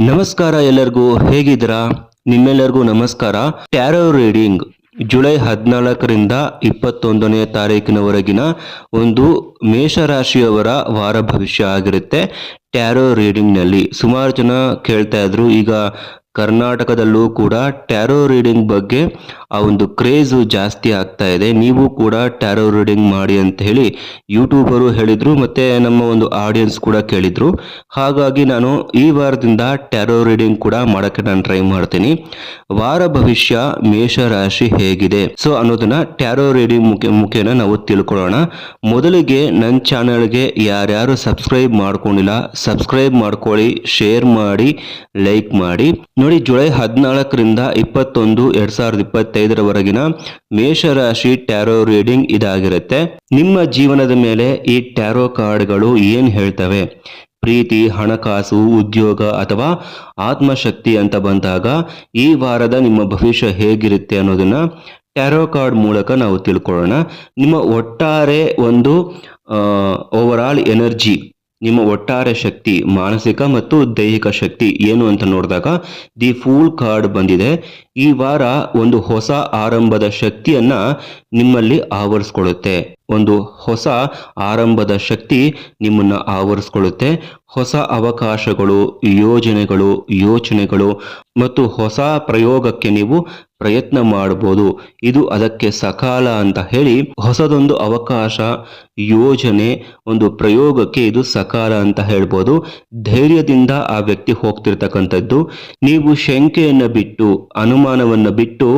ನಮಸ್ಕಾರ ಎಲ್ಲರಿಗೂ, ಹೇಗಿದ್ದೀರಾ? ನಿಮ್ಮೆಲ್ಲರಿಗೂ ನಮಸ್ಕಾರ. ಟ್ಯಾರೋ ರೀಡಿಂಗ್ ಜುಲೈ ಹದಿನಾಲ್ಕರಿಂದ ಇಪ್ಪತ್ತೊಂದನೇ ತಾರೀಕಿನವರೆಗಿನ ಒಂದು ಮೇಷರಾಶಿಯವರ ವಾರ ಭವಿಷ್ಯ ಆಗಿರುತ್ತೆ. ಟ್ಯಾರೋ ರೀಡಿಂಗ್ನಲ್ಲಿ ಸುಮಾರು ಜನ ಕೇಳ್ತಾ ಇದ್ರು. ಈಗ ಕರ್ನಾಟಕದಲ್ಲೂ ಕೂಡ ಟ್ಯಾರೋ ರೀಡಿಂಗ್ ಬಗ್ಗೆ ಆ ಒಂದು ಕ್ರೇಜು ಜಾಸ್ತಿ ಆಗ್ತಾ ಇದೆ. ನೀವು ಕೂಡ ಟ್ಯಾರೋ ರೀಡಿಂಗ್ ಮಾಡಿ ಅಂತ ಹೇಳಿ ಯೂಟ್ಯೂಬರು ಹೇಳಿದ್ರು, ಮತ್ತೆ ನಮ್ಮ ಒಂದು ಆಡಿಯನ್ಸ್ ಕೂಡ ಕೇಳಿದ್ರು. ಹಾಗಾಗಿ ನಾನು ಈ ವಾರದಿಂದ ಟ್ಯಾರೋ ರೀಡಿಂಗ್ ಕೂಡ ಮಾಡೋಕ್ಕೆ ನಾನು ಟ್ರೈ ಮಾಡ್ತೀನಿ. ವಾರ ಭವಿಷ್ಯ ಮೇಷರಾಶಿ ಹೇಗಿದೆ. ಸೊ, ಅನ್ನೋದನ್ನು ಟ್ಯಾರೋ ರೀಡಿಂಗ್ ಮುಖ್ಯ ಮುಖೇನ ನಾವು ತಿಳ್ಕೊಳ್ಳೋಣ. ಮೊದಲಿಗೆ ನನ್ನ ಚಾನಲ್ಗೆ ಯಾರ್ಯಾರು ಸಬ್ಸ್ಕ್ರೈಬ್ ಮಾಡ್ಕೊಂಡಿಲ್ಲ, ಸಬ್ಸ್ಕ್ರೈಬ್ ಮಾಡ್ಕೊಳ್ಳಿ, ಶೇರ್ ಮಾಡಿ, ಲೈಕ್ ಮಾಡಿ. ನೋಡಿ, ಜುಲೈ ಹದಿನಾಲ್ಕರಿಂದ ಇಪ್ಪತ್ತೊಂದು, ಎರಡ್ ಸಾವಿರದ ಇಪ್ಪತ್ತೈದರವರೆಗಿನ ಮೇಷರಾಶಿ ಟ್ಯಾರೋ ರೀಡಿಂಗ್ ಇದಾಗಿರುತ್ತೆ. ನಿಮ್ಮ ಜೀವನದ ಮೇಲೆ ಈ ಟ್ಯಾರೋ ಕಾರ್ಡ್ಗಳು ಏನ್ ಹೇಳ್ತವೆ? ಪ್ರೀತಿ, ಹಣಕಾಸು, ಉದ್ಯೋಗ ಅಥವಾ ಆತ್ಮಶಕ್ತಿ ಅಂತ ಬಂದಾಗ ಈ ವಾರದ ನಿಮ್ಮ ಭವಿಷ್ಯ ಹೇಗಿರುತ್ತೆ ಅನ್ನೋದನ್ನ ಟ್ಯಾರೋ ಕಾರ್ಡ್ ಮೂಲಕ ನಾವು ತಿಳ್ಕೊಳ್ಳೋಣ. ನಿಮ್ಮ ಒಟ್ಟಾರೆ ಒಂದು ಓವರ್ ಆಲ್ ಎನರ್ಜಿ ನಿಮ್ಮ ಒಟ್ಟಾರೆ ಶಕ್ತಿ, ಮಾನಸಿಕ ಮತ್ತು ದೈಹಿಕ ಶಕ್ತಿ ಏನು ಅಂತ ನೋಡಿದಾಗ ದಿ ಫೂಲ್ ಕಾರ್ಡ್ ಬಂದಿದೆ. ಈ ವಾರ ಒಂದು ಹೊಸ ಆರಂಭದ ಶಕ್ತಿಯನ್ನ ನಿಮ್ಮಲ್ಲಿ ಆವರಿಸ್ಕೊಳ್ಳುತ್ತೆ. ಒಂದು ಹೊಸ ಆರಂಭದ ಶಕ್ತಿ ನಿಮ್ಮನ್ನ ಆವರಿಸ್ಕೊಳ್ಳುತ್ತೆ. ಹೊಸ ಅವಕಾಶಗಳು, ಯೋಜನೆಗಳು, ಯೋಚನೆಗಳು ಮತ್ತು ಹೊಸ ಪ್ರಯೋಗಕ್ಕೆ ನೀವು ಪ್ರಯತ್ನ ಮಾಡಬಹುದು. ಇದು ಅದಕ್ಕೆ ಸಕಾಲ ಅಂತ ಹೇಳಿ ಹೊಸದೊಂದು ಅವಕಾಶ, ಯೋಜನೆ, ಒಂದು ಪ್ರಯೋಗಕ್ಕೆ ಇದು ಸಕಾಲ ಅಂತ ಹೇಳ್ಬೋದು. ಧೈರ್ಯದಿಂದ ಆ ವ್ಯಕ್ತಿ ಹೋಗ್ತಿರ್ತಕ್ಕಂಥದ್ದು. ನೀವು ಶಂಕೆಯನ್ನು ಬಿಟ್ಟು, ಅನುಮಾನವನ್ನು ಬಿಟ್ಟು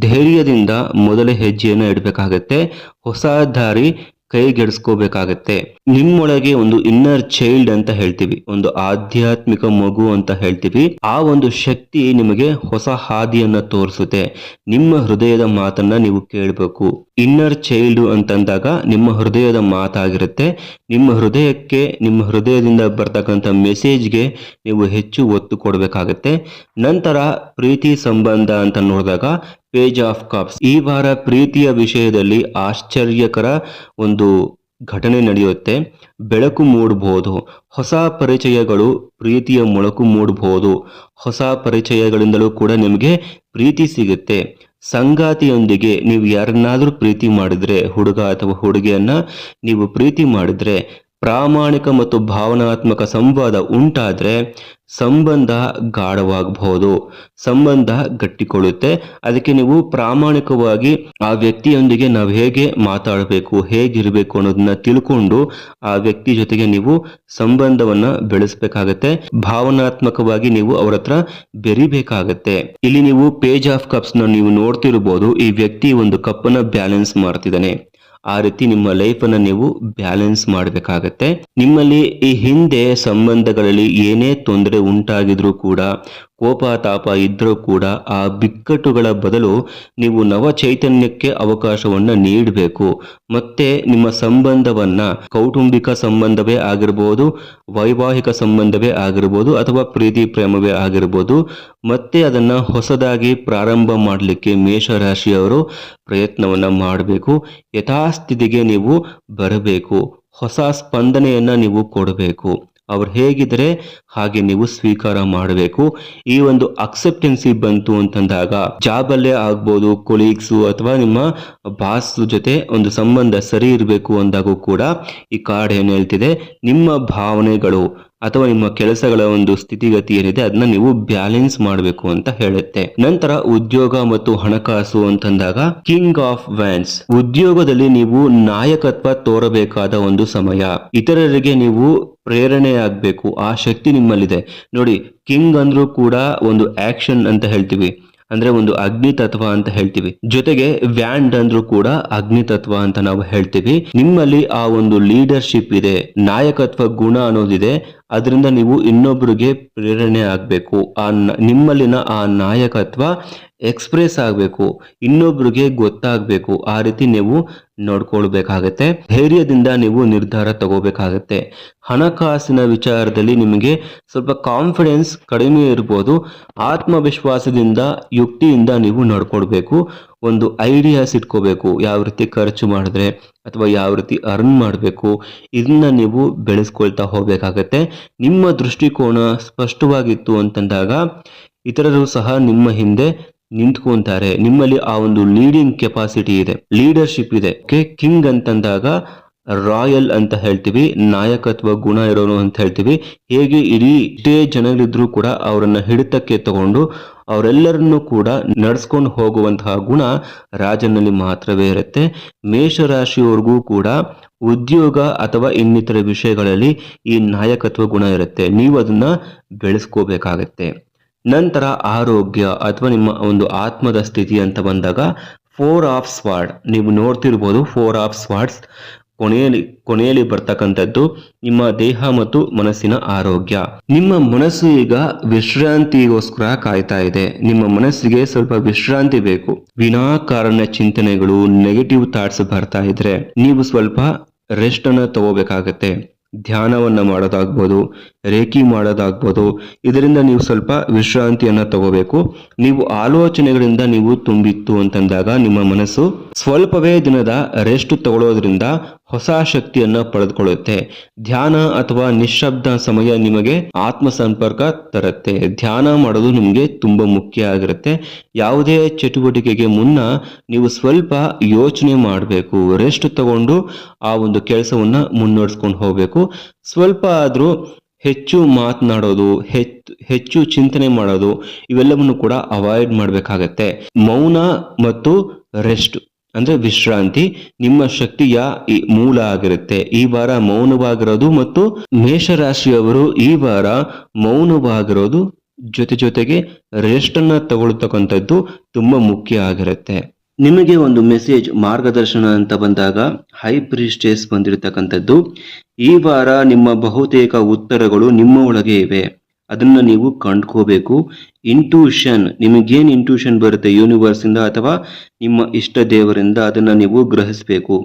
ಧೈರ್ಯದಿಂದ ಮೊದಲ ಹೆಜ್ಜೆಯನ್ನು ಇಡಬೇಕಾಗತ್ತೆ. ಹೊಸ ದಾರಿ ಕೈಗೆಡಿಸ್ಕೋಬೇಕಾಗತ್ತೆ ನಿಮ್ಮೊಳಗೆ ಒಂದು ಇನ್ನರ್ ಚೈಲ್ಡ್ ಅಂತ ಹೇಳ್ತೀವಿ, ಒಂದು ಆಧ್ಯಾತ್ಮಿಕ ಮಗು ಅಂತ ಹೇಳ್ತೀವಿ. ಆ ಒಂದು ಶಕ್ತಿ ನಿಮಗೆ ಹೊಸ ಹಾದಿಯನ್ನ ತೋರಿಸುತ್ತೆ. ನಿಮ್ಮ ಹೃದಯದ ಮಾತನ್ನ ನೀವು ಕೇಳಬೇಕು. ಇನ್ನರ್ ಚೈಲ್ಡು ಅಂತಂದಾಗ ನಿಮ್ಮ ಹೃದಯದ ಮಾತಾಗಿರುತ್ತೆ. ನಿಮ್ಮ ಹೃದಯಕ್ಕೆ, ನಿಮ್ಮ ಹೃದಯದಿಂದ ಬರ್ತಕ್ಕಂಥ ಮೆಸೇಜ್ಗೆ ನೀವು ಹೆಚ್ಚು ಒತ್ತು ಕೊಡಬೇಕಾಗತ್ತೆ. ನಂತರ ಪ್ರೀತಿ ಸಂಬಂಧ ಅಂತ ನೋಡಿದಾಗ ಪೇಜ್ ಆಫ್ ಕಾಪ್ಸ್ ಈ ವಾರ ಪ್ರೀತಿಯ ವಿಷಯದಲ್ಲಿ ಆಶ್ಚರ್ಯಕರ ಒಂದು ಘಟನೆ ನಡೆಯುತ್ತೆ. ಬೆಳಕು ಮೂಡಬಹುದು ಹೊಸ ಪರಿಚಯಗಳು ಪ್ರೀತಿಯ ಮೊಳಕು ಮೂಡಬಹುದು ಹೊಸ ಪರಿಚಯಗಳಿಂದಲೂ ಕೂಡ ನಿಮಗೆ ಪ್ರೀತಿ ಸಿಗುತ್ತೆ. ಸಂಗಾತಿಯೊಂದಿಗೆ ನೀವು ಯಾರನ್ನಾದರೂ ಪ್ರೀತಿ ಮಾಡಿದ್ರೆ ಹುಡುಗ ಅಥವಾ ಹುಡುಗಿಯನ್ನ ನೀವು ಪ್ರೀತಿ ಮಾಡಿದ್ರೆ ಪ್ರಾಮಾಣಿಕ ಮತ್ತು ಭಾವನಾತ್ಮಕ ಸಂವಾದ ಉಂಟಾದರೆ ಸಂಬಂಧ ಗಾಢವಾಗಬಹುದು. ಸಂಬಂಧ ಗಟ್ಟಿಕೊಳ್ಳುತ್ತೆ. ಅದಕ್ಕೆ ನೀವು ಪ್ರಾಮಾಣಿಕವಾಗಿ ಆ ವ್ಯಕ್ತಿಯೊಂದಿಗೆ ನಾವು ಹೇಗೆ ಮಾತಾಡಬೇಕು, ಹೇಗಿರಬೇಕು ಅನ್ನೋದನ್ನ ತಿಳ್ಕೊಂಡು ಆ ವ್ಯಕ್ತಿ ಜೊತೆಗೆ ನೀವು ಸಂಬಂಧವನ್ನ ಬೆಳೆಸಬೇಕಾಗತ್ತೆ. ಭಾವನಾತ್ಮಕವಾಗಿ ನೀವು ಅವರ ಹತ್ರ ಬೆರಿಬೇಕಾಗತ್ತೆ. ಇಲ್ಲಿ ನೀವು ಪೇಜ್ ಆಫ್ ಕಪ್ಸ್ನ ನೀವು ನೋಡ್ತಿರ್ಬೋದು. ಈ ವ್ಯಕ್ತಿ ಒಂದು ಕಪ್ಪನ್ನ ಬ್ಯಾಲೆನ್ಸ್ ಮಾಡ್ತಿದ್ದಾನೆ. ಆ ರೀತಿ ನಿಮ್ಮ ಲೈಫ್ ಅನ್ನ ನೀವು ಬ್ಯಾಲೆನ್ಸ್ ಮಾಡಬೇಕಾಗತ್ತೆ. ನಿಮ್ಮಲ್ಲಿ ಈ ಹಿಂದೆ ಸಂಬಂಧಗಳಲ್ಲಿ ಏನೇ ತೊಂದರೆ ಉಂಟಾಗಿದ್ರು ಕೂಡ ಕೋಪ ತಾಪ ಇದ್ದರೂ ಕೂಡ ಆ ಬಿಕ್ಕಟ್ಟುಗಳ ಬದಲು ನೀವು ನವ ಚೈತನ್ಯಕ್ಕೆ ಅವಕಾಶವನ್ನು ನೀಡಬೇಕು. ಮತ್ತೆ ನಿಮ್ಮ ಸಂಬಂಧವನ್ನ ಕೌಟುಂಬಿಕ ಸಂಬಂಧವೇ ಆಗಿರ್ಬೋದು, ವೈವಾಹಿಕ ಸಂಬಂಧವೇ ಆಗಿರ್ಬೋದು ಅಥವಾ ಪ್ರೀತಿ ಪ್ರೇಮವೇ ಆಗಿರ್ಬೋದು. ಮತ್ತೆ ಅದನ್ನು ಹೊಸದಾಗಿ ಪ್ರಾರಂಭ ಮಾಡಲಿಕ್ಕೆ ಮೇಷರಾಶಿಯವರು ಪ್ರಯತ್ನವನ್ನು ಮಾಡಬೇಕು. ಯಥಾಸ್ಥಿತಿಗೆ ನೀವು ಬರಬೇಕು. ಹೊಸ ಸ್ಪಂದನೆಯನ್ನು ನೀವು ಕೊಡಬೇಕು. ಅವ್ರು ಹೇಗಿದ್ರೆ ಹಾಗೆ ನೀವು ಸ್ವೀಕಾರ ಮಾಡಬೇಕು. ಈ ಒಂದು ಅಕ್ಸೆಪ್ಟೆನ್ಸಿ ಬಂತು ಅಂತಂದಾಗ ಜಾಬ್ ಅಲ್ಲೇ ಆಗ್ಬೋದು ಕೊಲೀಗ್ಸು ಅಥವಾ ನಿಮ್ಮ ಬಾಸ್ ಜೊತೆ ಒಂದು ಸಂಬಂಧ ಸರಿ ಇರಬೇಕು ಅಂದಾಗೂ ಕೂಡ ಈ ಕಾರ್ಡ್ ಏನು ಹೇಳ್ತಿದೆ, ನಿಮ್ಮ ಭಾವನೆಗಳು ಅಥವಾ ನಿಮ್ಮ ಕೆಲಸಗಳ ಒಂದು ಸ್ಥಿತಿಗತಿ ಏನಿದೆ ಅದನ್ನ ನೀವು ಬ್ಯಾಲೆನ್ಸ್ ಮಾಡಬೇಕು ಅಂತ ಹೇಳುತ್ತೆ. ನಂತರ ಉದ್ಯೋಗ ಮತ್ತು ಹಣಕಾಸು ಅಂತಂದಾಗ ಕಿಂಗ್ ಆಫ್ ವ್ಯಾನ್ಸ್. ಉದ್ಯೋಗದಲ್ಲಿ ನೀವು ನಾಯಕತ್ವ ತೋರಬೇಕಾದ ಒಂದು ಸಮಯ. ಇತರರಿಗೆ ನೀವು ಪ್ರೇರಣೆ ಆಗಬೇಕು. ಆ ಶಕ್ತಿ ನಿಮ್ಮಲ್ಲಿದೆ. ನೋಡಿ, ಕಿಂಗ್ ಅಂದ್ರೂ ಕೂಡ ಒಂದು ಆಕ್ಷನ್ ಅಂತ ಹೇಳ್ತೀವಿ. ಅಂದ್ರೆ ಒಂದು ಅಗ್ನಿ ತತ್ವ ಅಂತ ಹೇಳ್ತೀವಿ. ಜೊತೆಗೆ ವ್ಯಾಂಡ್ ಅಂದ್ರೂ ಕೂಡ ಅಗ್ನಿ ತತ್ವ ಅಂತ ನಾವು ಹೇಳ್ತೀವಿ. ನಿಮ್ಮಲ್ಲಿ ಆ ಒಂದು ಲೀಡರ್ಶಿಪ್ ಇದೆ. ನಾಯಕತ್ವ ಗುಣ ಅನ್ನೋದಿದೆ. ಅದರಿಂದ ನೀವು ಇನ್ನೊಬ್ಬರಿಗೆ ಪ್ರೇರಣೆ ಆಗಬೇಕು. ಆ ನಿಮ್ಮಲ್ಲಿನ ಆ ನಾಯಕತ್ವ ಎಕ್ಸ್ಪ್ರೆಸ್ ಆಗಬೇಕು. ಇನ್ನೊಬ್ರಿಗೆ ಗೊತ್ತಾಗಬೇಕು. ಆ ರೀತಿ ನೀವು ನೋಡ್ಕೊಳ್ಬೇಕಾಗತ್ತೆ. ಧೈರ್ಯದಿಂದ ನೀವು ನಿರ್ಧಾರ ತಗೋಬೇಕಾಗತ್ತೆ. ಹಣಕಾಸಿನ ವಿಚಾರದಲ್ಲಿ ನಿಮಗೆ ಸ್ವಲ್ಪ ಕಾನ್ಫಿಡೆನ್ಸ್ ಕಡಿಮೆ ಇರ್ಬೋದು. ಆತ್ಮವಿಶ್ವಾಸದಿಂದ, ಯುಕ್ತಿಯಿಂದ ನೀವು ನಡ್ಕೊಳ್ಬೇಕು. ಒಂದು ಐಡಿಯಾಸ್ ಇಟ್ಕೋಬೇಕು ಯಾವ ರೀತಿ ಖರ್ಚು ಮಾಡಿದ್ರೆ ಅಥವಾ ಯಾವ ರೀತಿ ಅರ್ನ್ ಮಾಡಬೇಕು, ಇದನ್ನ ನೀವು ಬೆಳೆಸ್ಕೊಳ್ತಾ ಹೋಗಬೇಕಾಗತ್ತೆ. ನಿಮ್ಮ ದೃಷ್ಟಿಕೋನ ಸ್ಪಷ್ಟವಾಗಿತ್ತು ಅಂತಂದಾಗ ಇತರರು ಸಹ ನಿಮ್ಮ ಹಿಂದೆ ನಿಂತ್ಕೊಂತಾರೆ. ನಿಮ್ಮಲ್ಲಿ ಆ ಒಂದು ಲೀಡಿಂಗ್ ಕೆಪಾಸಿಟಿ ಇದೆ ಲೀಡರ್ಶಿಪ್ ಇದೆ. ಓಕೆ ಕಿಂಗ್ ಅಂತಂದಾಗ ರಾಯಲ್ ಅಂತ ಹೇಳ್ತೀವಿ, ನಾಯಕತ್ವ ಗುಣ ಇರೋನು ಅಂತ ಹೇಳ್ತೀವಿ. ಹೇಗೆ ಇಡೀ ಇಷ್ಟೇ ಜನಗಳಿದ್ರು ಕೂಡ ಅವರನ್ನ ಹಿಡಿತಕ್ಕೆ ತಗೊಂಡು ಅವರೆಲ್ಲರನ್ನೂ ಕೂಡ ನಡೆಸ್ಕೊಂಡು ಹೋಗುವಂತಹ ಗುಣ ರಾಜನಲ್ಲಿ ಮಾತ್ರವೇ ಇರುತ್ತೆ. ಮೇಷರಾಶಿಯವರೆಗೂ ಕೂಡ ಉದ್ಯೋಗ ಅಥವಾ ಇನ್ನಿತರ ವಿಷಯಗಳಲ್ಲಿ ಈ ನಾಯಕತ್ವ ಗುಣ ಇರುತ್ತೆ. ನೀವು ಅದನ್ನ ಬೆಳೆಸ್ಕೋಬೇಕಾಗತ್ತೆ. ನಂತರ ಆರೋಗ್ಯ ಅಥವಾ ನಿಮ್ಮ ಒಂದು ಆತ್ಮದ ಸ್ಥಿತಿ ಅಂತ ಬಂದಾಗ ಫೋರ್ ಆಫ್ ಸ್ವಾರ್ಡ್ ನೀವು ನೋಡ್ತಿರ್ಬೋದು ಫೋರ್ ಆಫ್ ಸ್ವಾರ್ಡ್ಸ್ ಕೊನೆಯಲ್ಲಿ ಕೊನೆಯಲ್ಲಿ ಬರ್ತಕ್ಕಂಥದ್ದು ನಿಮ್ಮ ದೇಹ ಮತ್ತು ಮನಸ್ಸಿನ ಆರೋಗ್ಯ. ನಿಮ್ಮ ಮನಸ್ಸು ಈಗ ವಿಶ್ರಾಂತಿಗೋಸ್ಕರ ಕಾಯ್ತಾ ಇದೆ. ನಿಮ್ಮ ಮನಸ್ಸಿಗೆ ಸ್ವಲ್ಪ ವಿಶ್ರಾಂತಿ ಬೇಕು. ವಿನಾಕಾರಣ ಚಿಂತನೆಗಳು ನೆಗೆಟಿವ್ ಥಾಟ್ಸ್ ಬರ್ತಾ ಇದ್ರೆ ನೀವು ಸ್ವಲ್ಪ ರೆಸ್ಟ್ ಅನ್ನ ತಗೋಬೇಕಾಗತ್ತೆ. ಧ್ಯಾನವನ್ನ ಮಾಡೋದಾಗ್ಬೋದು ರೇಖಿ ಮಾಡೋದಾಗ್ಬೋದು. ಇದರಿಂದ ನೀವು ಸ್ವಲ್ಪ ವಿಶ್ರಾಂತಿಯನ್ನು ತಗೋಬೇಕು. ನೀವು ಆಲೋಚನೆಗಳಿಂದ ನೀವು ತುಂಬಿತ್ತು ಅಂತಂದಾಗ ನಿಮ್ಮ ಮನಸ್ಸು ಸ್ವಲ್ಪವೇ ದಿನದ ರೆಸ್ಟ್ ತಗೊಳ್ಳೋದ್ರಿಂದ ಹೊಸ ಶಕ್ತಿಯನ್ನು ಪಡೆದುಕೊಳ್ಳುತ್ತೆ. ಧ್ಯಾನ ಅಥವಾ ನಿಶಬ್ದ ಸಮಯ ನಿಮಗೆ ಆತ್ಮ ಸಂಪರ್ಕ ತರುತ್ತೆ. ಧ್ಯಾನ ಮಾಡೋದು ನಿಮಗೆ ತುಂಬ ಮುಖ್ಯ ಆಗಿರುತ್ತೆ. ಯಾವುದೇ ಚಟುವಟಿಕೆಗೆ ಮುನ್ನ ನೀವು ಸ್ವಲ್ಪ ಯೋಚನೆ ಮಾಡಬೇಕು. ರೆಸ್ಟ್ ತಗೊಂಡು ಆ ಒಂದು ಕೆಲಸವನ್ನು ಮುನ್ನಡೆಸ್ಕೊಂಡು ಹೋಗಬೇಕು. ಸ್ವಲ್ಪ ಆದ್ರೂ ಹೆಚ್ಚು ಮಾತನಾಡೋದು, ಹೆಚ್ಚು ಚಿಂತನೆ ಮಾಡೋದು, ಇವೆಲ್ಲವನ್ನು ಕೂಡ ಅವಾಯ್ಡ್ ಮಾಡಬೇಕಾಗತ್ತೆ. ಮೌನ ಮತ್ತು ರೆಸ್ಟ್ ಅಂದ್ರೆ ವಿಶ್ರಾಂತಿ ನಿಮ್ಮ ಶಕ್ತಿಯ ಮೂಲ ಆಗಿರುತ್ತೆ. ಈ ವಾರ ಮೌನವಾಗಿರೋದು ಮತ್ತು ಮೇಷರಾಶಿಯವರು ಈ ವಾರ ಮೌನವಾಗಿರೋದು ಜೊತೆ ಜೊತೆಗೆ ರೆಸ್ಟ್ ಅನ್ನ ತಗೊಳ್ತಕ್ಕಂಥದ್ದು ತುಂಬಾ ಮುಖ್ಯ ಆಗಿರುತ್ತೆ. ನಿಮಗೆ ಒಂದು ಮೆಸೇಜ್ ಮಾರ್ಗದರ್ಶನ ಅಂತ ಬಂದಾಗ ಹೈ ಪ್ರಿಸ್ಟೇಸ್ ಬಂದಿರತಕ್ಕಂಥದ್ದು. ಈ ವಾರ ನಿಮ್ಮ ಬಹುತೇಕ ಉತ್ತರಗಳು ನಿಮ್ಮ ಒಳಗೆ ಇವೆ. ಅದನ್ನ ನೀವು ಕಂಡ್ಕೋಬೇಕು. ಇಂಟ್ಯೂಷನ್ ನಿಮಗೇನ್ ಇಂಟ್ಯೂಷನ್ ಬರುತ್ತೆ ಯೂನಿವರ್ಸ್ ಇಂದ ಅಥವಾ ನಿಮ್ಮ ಇಷ್ಟ ದೇವರಿಂದ ಅದನ್ನ ನೀವು ಗ್ರಹಿಸಬೇಕು.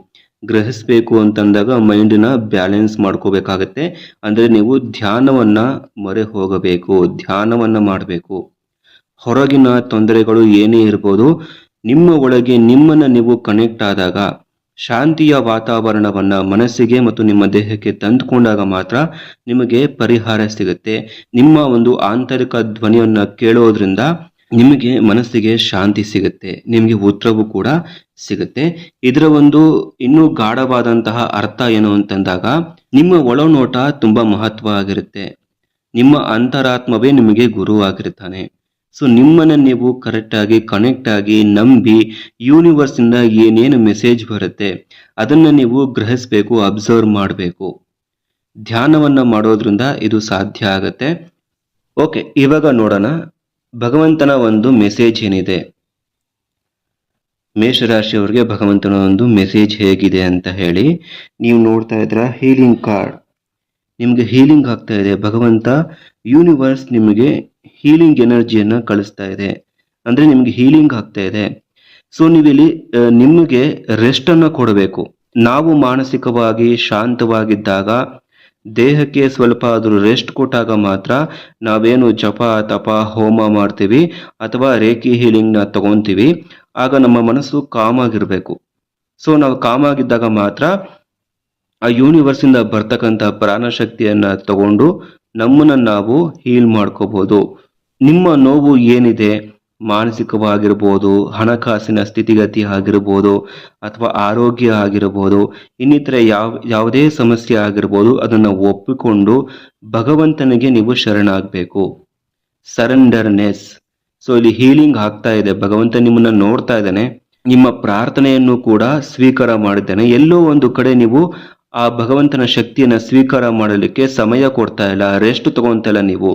ಗ್ರಹಿಸಬೇಕು ಅಂತಂದಾಗ ಮೈಂಡಿನ ಬ್ಯಾಲೆನ್ಸ್ ಮಾಡ್ಕೋಬೇಕಾಗತ್ತೆ. ಅಂದ್ರೆ ನೀವು ಧ್ಯಾನವನ್ನ ಮೊರೆ ಹೋಗಬೇಕು, ಧ್ಯಾನವನ್ನ ಮಾಡಬೇಕು. ಹೊರಗಿನ ತೊಂದರೆಗಳು ಏನೇ ಇರ್ಬೋದು, ನಿಮ್ಮ ಒಳಗೆ ನಿಮ್ಮನ್ನ ನೀವು ಕನೆಕ್ಟ್ ಆದಾಗ ಶಾಂತಿಯ ವಾತಾವರಣವನ್ನ ಮನಸ್ಸಿಗೆ ಮತ್ತು ನಿಮ್ಮ ದೇಹಕ್ಕೆ ತಂದುಕೊಂಡಾಗ ಮಾತ್ರ ನಿಮಗೆ ಪರಿಹಾರ ಸಿಗುತ್ತೆ. ನಿಮ್ಮ ಒಂದು ಆಂತರಿಕ ಧ್ವನಿಯನ್ನ ಕೇಳೋದ್ರಿಂದ ನಿಮಗೆ ಮನಸ್ಸಿಗೆ ಶಾಂತಿ ಸಿಗುತ್ತೆ. ನಿಮಗೆ ಉತ್ತರವು ಕೂಡ ಸಿಗುತ್ತೆ. ಇದರ ಒಂದು ಇನ್ನೂ ಗಾಢವಾದಂತಹ ಅರ್ಥ ಏನು ಅಂತಂದಾಗ, ನಿಮ್ಮ ಒಳನೋಟ ತುಂಬಾ ಮಹತ್ವ ಆಗಿರುತ್ತೆ ನಿಮ್ಮ ಅಂತರಾತ್ಮವೇ ನಿಮಗೆ ಗುರು ಆಗಿರ್ತಾನೆ ಸೊ ನಿಮ್ಮನ್ನ ನೀವು ಕರೆಕ್ಟ್ ಆಗಿ ಕನೆಕ್ಟ್ ಆಗಿ ನಂಬಿ ಯೂನಿವರ್ಸ್ ಇಂದ ಏನೇನು ಮೆಸೇಜ್ ಬರುತ್ತೆ, ಅದನ್ನ ನೀವು ಗ್ರಹಿಸಬೇಕು ಅಬ್ಸರ್ವ್ ಮಾಡಬೇಕು. ಧ್ಯಾನವನ್ನ ಮಾಡೋದ್ರಿಂದ ಇದು ಸಾಧ್ಯ ಆಗತ್ತೆ. ಓಕೆ ಇವಾಗ ನೋಡೋಣ, ಭಗವಂತನ ಒಂದು ಮೆಸೇಜ್ ಏನಿದೆ? ಮೇಷರಾಶಿಯವರಿಗೆ ಭಗವಂತನ ಒಂದು ಮೆಸೇಜ್ ಹೇಗಿದೆ ಅಂತ ಹೇಳಿ, ನೀವು ನೋಡ್ತಾ ಇದ್ರ ಹೀಲಿಂಗ್ ಕಾರ್ಡ್ ನಿಮಗೆ ಹೀಲಿಂಗ್ ಆಗ್ತಾ ಇದೆ. ಭಗವಂತ ಯೂನಿವರ್ಸ್ ನಿಮಗೆ ಹೀಲಿಂಗ್ ಎನರ್ಜಿಯನ್ನ ಕಳಿಸ್ತಾ ಇದೆ. ಅಂದ್ರೆ ನಿಮ್ಗೆ ಹೀಲಿಂಗ್ ಆಗ್ತಾ ಇದೆ. ಸೊ ನೀವಿಲ್ಲಿ ನಿಮಗೆ ರೆಸ್ಟ್ ಅನ್ನ ಕೊಡಬೇಕು. ನಾವು ಮಾನಸಿಕವಾಗಿ ಶಾಂತವಾಗಿದ್ದಾಗ, ದೇಹಕ್ಕೆ ಸ್ವಲ್ಪ ಆದರೂ ರೆಸ್ಟ್ ಕೊಟ್ಟಾಗ ಮಾತ್ರ ನಾವೇನು ಜಪ, ತಪ, ಹೋಮ ಮಾಡ್ತೀವಿ, ಅಥವಾ ರೇಖಿ ಹೀಲಿಂಗ್ನ ತಗೊಂತೀವಿ. ಆಗ ನಮ್ಮ ಮನಸ್ಸು ಕಾಮ್ ಆಗಿರಬೇಕು. ಸೊ ನಾವು ಕಾಮ್ ಆಗಿದ್ದಾಗ ಮಾತ್ರ ಆ ಯೂನಿವರ್ಸ್ ಇಂದ ಬರ್ತಕ್ಕಂಥ ಪ್ರಾಣಶಕ್ತಿಯನ್ನು ತಗೊಂಡು ನಮ್ಮನ್ನ ನಾವು ಹೀಲ್ ಮಾಡ್ಕೋಬಹುದು ನಿಮ್ಮ ನೋವು ಏನಿದೆ, ಮಾನಸಿಕವಾಗಿರ್ಬೋದು, ಹಣಕಾಸಿನ ಸ್ಥಿತಿಗತಿ ಆಗಿರ್ಬೋದು, ಅಥವಾ ಆರೋಗ್ಯ ಆಗಿರ್ಬೋದು, ಇನ್ನಿತರ ಯಾವ, ಯಾವುದೇ ಸಮಸ್ಯೆ ಆಗಿರ್ಬೋದು, ಅದನ್ನು ಒಪ್ಪಿಕೊಂಡು ಭಗವಂತನಿಗೆ ನೀವು ಶರಣಾಗಬೇಕು. ಸರೆಂಡರ್ನೆಸ್ ಸೊ ಇಲ್ಲಿ ಹೀಲಿಂಗ್ ಆಗ್ತಾ ಇದೆ. ಭಗವಂತ ನಿಮ್ಮನ್ನ ನೋಡ್ತಾ ಇದ್ದಾನೆ. ನಿಮ್ಮ ಪ್ರಾರ್ಥನೆಯನ್ನು ಕೂಡ ಸ್ವೀಕಾರ ಮಾಡಿದ್ದಾನೆ. ಎಲ್ಲೋ ಒಂದು ಕಡೆ ನೀವು ಆ ಭಗವಂತನ ಶಕ್ತಿಯನ್ನ ಸ್ವೀಕಾರ ಮಾಡಲಿಕ್ಕೆ ಸಮಯ ಕೊಡ್ತಾ ಇಲ್ಲ. ರೆಸ್ಟ್ ತಗೊಂತಾ ಇಲ್ಲ ನೀವು.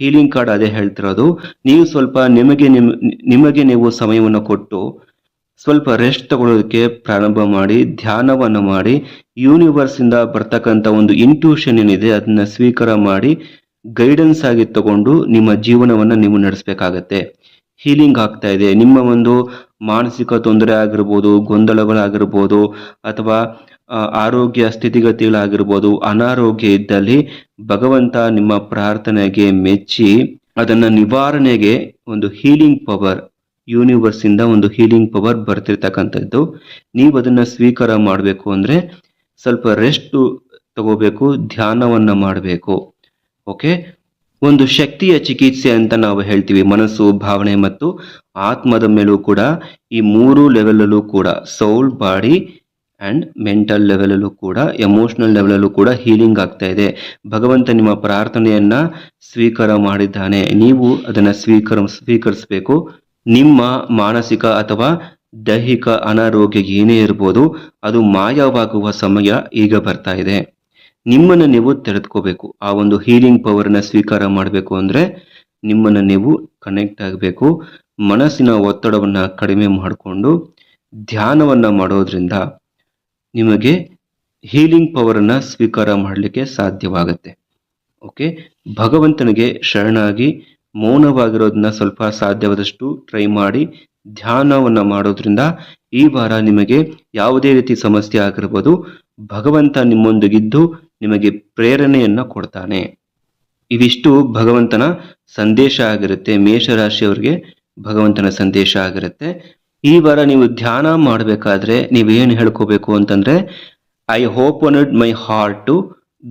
ಹೀಲಿಂಗ್ ಕಾರ್ಡ್ ಅದೇ ಹೇಳ್ತಿರೋದು. ನೀವು ಸ್ವಲ್ಪ ನಿಮಗೆ ನಿಮ್, ನಿಮಗೆ ನೀವು ಸಮಯವನ್ನು ಕೊಟ್ಟು ಸ್ವಲ್ಪ ರೆಸ್ಟ್ ತಗೊಳ್ಳೋದಕ್ಕೆ ಪ್ರಾರಂಭ ಮಾಡಿ, ಧ್ಯಾನವನ್ನು ಮಾಡಿ ಯೂನಿವರ್ಸ್ ಇಂದ ಬರ್ತಕ್ಕಂಥ ಒಂದು ಇಂಟ್ಯೂಷನ್ ಏನಿದೆ ಅದನ್ನ ಸ್ವೀಕಾರ ಮಾಡಿ ಗೈಡೆನ್ಸ್ ಆಗಿ ತಗೊಂಡು ನಿಮ್ಮ ಜೀವನವನ್ನ ನೀವು ನಡೆಸಬೇಕಾಗತ್ತೆ. ಹೀಲಿಂಗ್ ಆಗ್ತಾ ಇದೆ. ನಿಮ್ಮ ಒಂದು ಮಾನಸಿಕ ತೊಂದರೆ ಆಗಿರ್ಬೋದು, ಗೊಂದಲಗಳಾಗಿರ್ಬೋದು, ಅಥವಾ ಆರೋಗ್ಯ ಸ್ಥಿತಿಗತಿಗಳಾಗಿರ್ಬೋದು, ಅನಾರೋಗ್ಯ ಇದ್ದಲ್ಲಿ ಭಗವಂತ ನಿಮ್ಮ ಪ್ರಾರ್ಥನೆಗೆ ಮೆಚ್ಚಿ ಅದನ್ನ ನಿವಾರಣೆಗೆ ಒಂದು ಹೀಲಿಂಗ್ ಪವರ್ ಯೂನಿವರ್ಸ್ ಇಂದ ಒಂದು ಹೀಲಿಂಗ್ ಪವರ್ ಬರ್ತಿರ್ತಕ್ಕಂಥದ್ದು. ನೀವು ಅದನ್ನ ಸ್ವೀಕಾರ ಮಾಡಬೇಕು ಅಂದ್ರೆ ಸ್ವಲ್ಪ ರೆಸ್ಟ್ ತಗೋಬೇಕು, ಧ್ಯಾನವನ್ನ ಮಾಡಬೇಕು. ಓಕೆ ಒಂದು ಶಕ್ತಿಯ ಚಿಕಿತ್ಸೆ ಅಂತ ನಾವು ಹೇಳ್ತೀವಿ, ಮನಸ್ಸು, ಭಾವನೆ ಮತ್ತು ಆತ್ಮದ ಮೇಲೂ ಕೂಡ, ಈ ಮೂರು ಲೆವೆಲಲ್ಲೂ ಕೂಡ ಸೌಲ್ ಬಾಡಿ ಅಂಡ್ ಮೆಂಟಲ್ ಲೆವೆಲಲ್ಲೂ ಕೂಡ ಎಮೋಷ್ನಲ್ ಲೆವೆಲಲ್ಲೂ ಕೂಡ ಹೀಲಿಂಗ್ ಆಗ್ತಾ ಇದೆ. ಭಗವಂತ ನಿಮ್ಮ ಪ್ರಾರ್ಥನೆಯನ್ನು ಸ್ವೀಕಾರ ಮಾಡಿದ್ದಾನೆ. ನೀವು ಅದನ್ನು ಸ್ವೀಕರ, ಸ್ವೀಕರಿಸಬೇಕು. ನಿಮ್ಮ ಮಾನಸಿಕ ಅಥವಾ ದೈಹಿಕ ಅನಾರೋಗ್ಯ ಏನೇ ಇರ್ಬೋದು, ಅದು ಮಾಯವಾಗುವ ಸಮಯ ಈಗ ಬರ್ತಾ ಇದೆ. ನಿಮ್ಮನ್ನು ನೀವು ತೆರೆದುಕೋಬೇಕು. ಆ ಒಂದು ಹೀಲಿಂಗ್ ಪವರ್ನ ಸ್ವೀಕಾರ ಮಾಡಬೇಕು ಅಂದರೆ ನಿಮ್ಮನ್ನು ನೀವು ಕನೆಕ್ಟ್ ಆಗಬೇಕು. ಮನಸ್ಸಿನ ಒತ್ತಡವನ್ನು ಕಡಿಮೆ ಮಾಡಿಕೊಂಡು ಧ್ಯಾನವನ್ನು ಮಾಡೋದ್ರಿಂದ ನಿಮಗೆ ಹೀಲಿಂಗ್ ಪವರನ್ನು ಸ್ವೀಕಾರ ಮಾಡಲಿಕ್ಕೆ ಸಾಧ್ಯವಾಗುತ್ತೆ. ಓಕೆ ಭಗವಂತನಿಗೆ ಶರಣಾಗಿ ಮೌನವಾಗಿರೋದನ್ನ ಸ್ವಲ್ಪ ಸಾಧ್ಯವಾದಷ್ಟು ಟ್ರೈ ಮಾಡಿ ಧ್ಯಾನವನ್ನ ಮಾಡೋದ್ರಿಂದ ಈ ವಾರ ನಿಮಗೆ ಯಾವುದೇ ರೀತಿ ಸಮಸ್ಯೆ ಆಗಿರ್ಬೋದು, ಭಗವಂತ ನಿಮ್ಮೊಂದಿಗಿದ್ದು ನಿಮಗೆ ಪ್ರೇರಣೆಯನ್ನ ಕೊಡ್ತಾನೆ. ಇವಿಷ್ಟು ಭಗವಂತನ ಸಂದೇಶ ಆಗಿರುತ್ತೆ. ಮೇಷರಾಶಿಯವರಿಗೆ ಭಗವಂತನ ಸಂದೇಶ ಆಗಿರುತ್ತೆ. ಈ ವಾರ ನೀವು ಧ್ಯಾನ ಮಾಡಬೇಕಾದ್ರೆ ನೀವೇನು ಹೇಳ್ಕೋಬೇಕು ಅಂತಂದ್ರೆ I hope it my heart to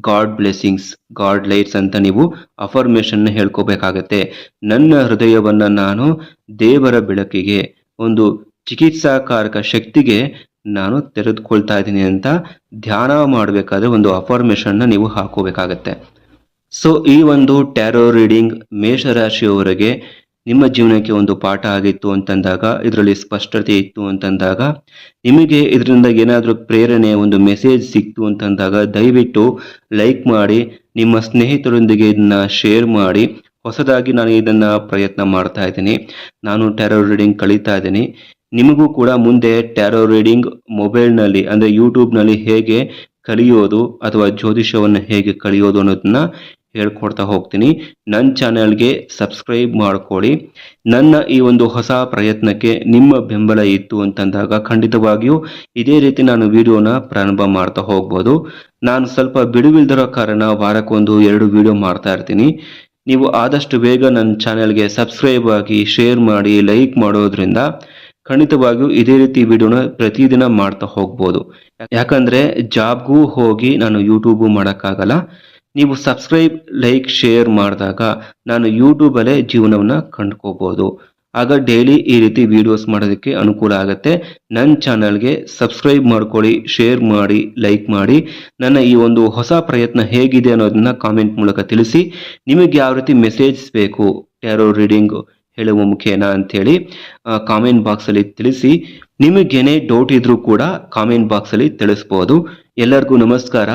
God blessings God lights ಅಂತ ನೀವು ಅಫರ್ಮೇಶನ್ ಹೇಳ್ಕೋಬೇಕಾಗತ್ತೆ. ನನ್ನ ಹೃದಯವನ್ನ ನಾನು ದೇವರ ಬೆಳಕಿಗೆ, ಒಂದು ಚಿಕಿತ್ಸಾಕಾರಕ ಶಕ್ತಿಗೆ ನಾನು ತೆರೆದುಕೊಳ್ತಾ ಇದ್ದೀನಿ ಅಂತ ಧ್ಯಾನ ಮಾಡಬೇಕಾದ್ರೆ ಒಂದು ಅಫರ್ಮೇಷನ್ನ ನೀವು ಹಾಕೋಬೇಕಾಗತ್ತೆ. ಸೊ ಈ ಒಂದು ಟ್ಯಾರೋ ರೀಡಿಂಗ್ ಮೇಷರಾಶಿಯವರೆಗೆ ನಿಮ್ಮ ಜೀವನಕ್ಕೆ ಒಂದು ಪಾಠ ಆಗಿತ್ತು ಅಂತಂದಾಗ, ಇದರಲ್ಲಿ ಸ್ಪಷ್ಟತೆ ಇತ್ತು ಅಂತಂದಾಗ, ನಿಮಗೆ ಇದರಿಂದ ಏನಾದರೂ ಪ್ರೇರಣೆ, ಒಂದು ಮೆಸೇಜ್ ಸಿಕ್ತು ಅಂತಂದಾಗ ದಯವಿಟ್ಟು ಲೈಕ್ ಮಾಡಿ, ನಿಮ್ಮ ಸ್ನೇಹಿತರೊಂದಿಗೆ ಇದನ್ನ ಶೇರ್ ಮಾಡಿ. ಹೊಸದಾಗಿ ನಾನು ಇದನ್ನ ಪ್ರಯತ್ನ ಮಾಡ್ತಾ ಇದ್ದೀನಿ. ನಾನು ಟ್ಯಾರೋ ರೀಡಿಂಗ್ ಕಲಿತಾ ಇದ್ದೀನಿ. ನಿಮಗೂ ಕೂಡ ಮುಂದೆ ಟ್ಯಾರೋ ರೀಡಿಂಗ್ ಮೊಬೈಲ್ನಲ್ಲಿ ಅಂದರೆ ಯೂಟ್ಯೂಬ್ನಲ್ಲಿ ಹೇಗೆ ಕಲಿಯೋದು, ಅಥವಾ ಜ್ಯೋತಿಷವನ್ನು ಹೇಗೆ ಕಲಿಯೋದು ಅನ್ನೋದನ್ನ ಹೇಳ್ಕೊಡ್ತಾ ಹೋಗ್ತೀನಿ. ನನ್ನ ಚಾನೆಲ್ಗೆ ಸಬ್ಸ್ಕ್ರೈಬ್ ಮಾಡ್ಕೊಳ್ಳಿ. ನನ್ನ ಈ ಒಂದು ಹೊಸ ಪ್ರಯತ್ನಕ್ಕೆ ನಿಮ್ಮ ಬೆಂಬಲ ಇತ್ತು ಅಂತಂದಾಗ ಖಂಡಿತವಾಗಿಯೂ ಇದೇ ರೀತಿ ನಾನು ವಿಡಿಯೋನ ಪ್ರಾರಂಭ ಮಾಡ್ತಾ ಹೋಗ್ಬೋದು. ನಾನು ಸ್ವಲ್ಪ ಬಿಡುವಿಲ್ದಿರೋ ಕಾರಣ ವಾರಕ್ಕೊಂದು ಎರಡು ವಿಡಿಯೋ ಮಾಡ್ತಾ ಇರ್ತೀನಿ. ನೀವು ಆದಷ್ಟು ಬೇಗ ನನ್ನ ಚಾನೆಲ್ಗೆ ಸಬ್ಸ್ಕ್ರೈಬ್ ಆಗಿ ಶೇರ್ ಮಾಡಿ, ಲೈಕ್ ಮಾಡೋದ್ರಿಂದ ಖಂಡಿತವಾಗಿಯೂ ಇದೇ ರೀತಿ ವಿಡಿಯೋನ ಪ್ರತಿದಿನ ಮಾಡ್ತಾ ಹೋಗ್ಬೋದು. ಯಾಕಂದರೆ ಜಾಬ್ಗೂ ಹೋಗಿ ನಾನು ಯೂಟ್ಯೂಬು ಮಾಡೋಕ್ಕಾಗಲ್ಲ. ನೀವು ಸಬ್ಸ್ಕ್ರೈಬ್, ಲೈಕ್, ಶೇರ್ ಮಾಡಿದಾಗ ನಾನು ಯೂಟ್ಯೂಬಲ್ಲೇ ಜೀವನವನ್ನು ಕಂಡ್ಕೋಬೋದು ಆಗ ಡೈಲಿ ಈ ರೀತಿ ವಿಡಿಯೋಸ್ ಮಾಡೋದಕ್ಕೆ ಅನುಕೂಲ ಆಗುತ್ತೆ. ನನ್ನ ಚಾನಲ್ಗೆ ಸಬ್ಸ್ಕ್ರೈಬ್ ಮಾಡ್ಕೊಳ್ಳಿ, ಶೇರ್ ಮಾಡಿ, ಲೈಕ್ ಮಾಡಿ. ನನ್ನ ಈ ಒಂದು ಹೊಸ ಪ್ರಯತ್ನ ಹೇಗಿದೆ ಅನ್ನೋದನ್ನ ಕಾಮೆಂಟ್ ಮೂಲಕ ತಿಳಿಸಿ. ನಿಮಗೆ ಯಾವ ರೀತಿ ಮೆಸೇಜ್ ಬೇಕು ಟ್ಯಾರೋ ರೀಡಿಂಗ್ ಹೇಳುವ ಮುಖೇನ ಅಂಥೇಳಿ ಕಾಮೆಂಟ್ ಬಾಕ್ಸಲ್ಲಿ ತಿಳಿಸಿ. ನಿಮಗೇನೇ ಡೌಟ್ ಇದ್ರೂ ಕೂಡ ಕಾಮೆಂಟ್ ಬಾಕ್ಸಲ್ಲಿ ತಿಳಿಸ್ಬೋದು. ಎಲ್ಲರಿಗೂ ನಮಸ್ಕಾರ.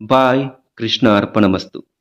ಬಾಯ್ ಕೃಷ್ಣ ಅರ್ಪಣಮಸ್ತು.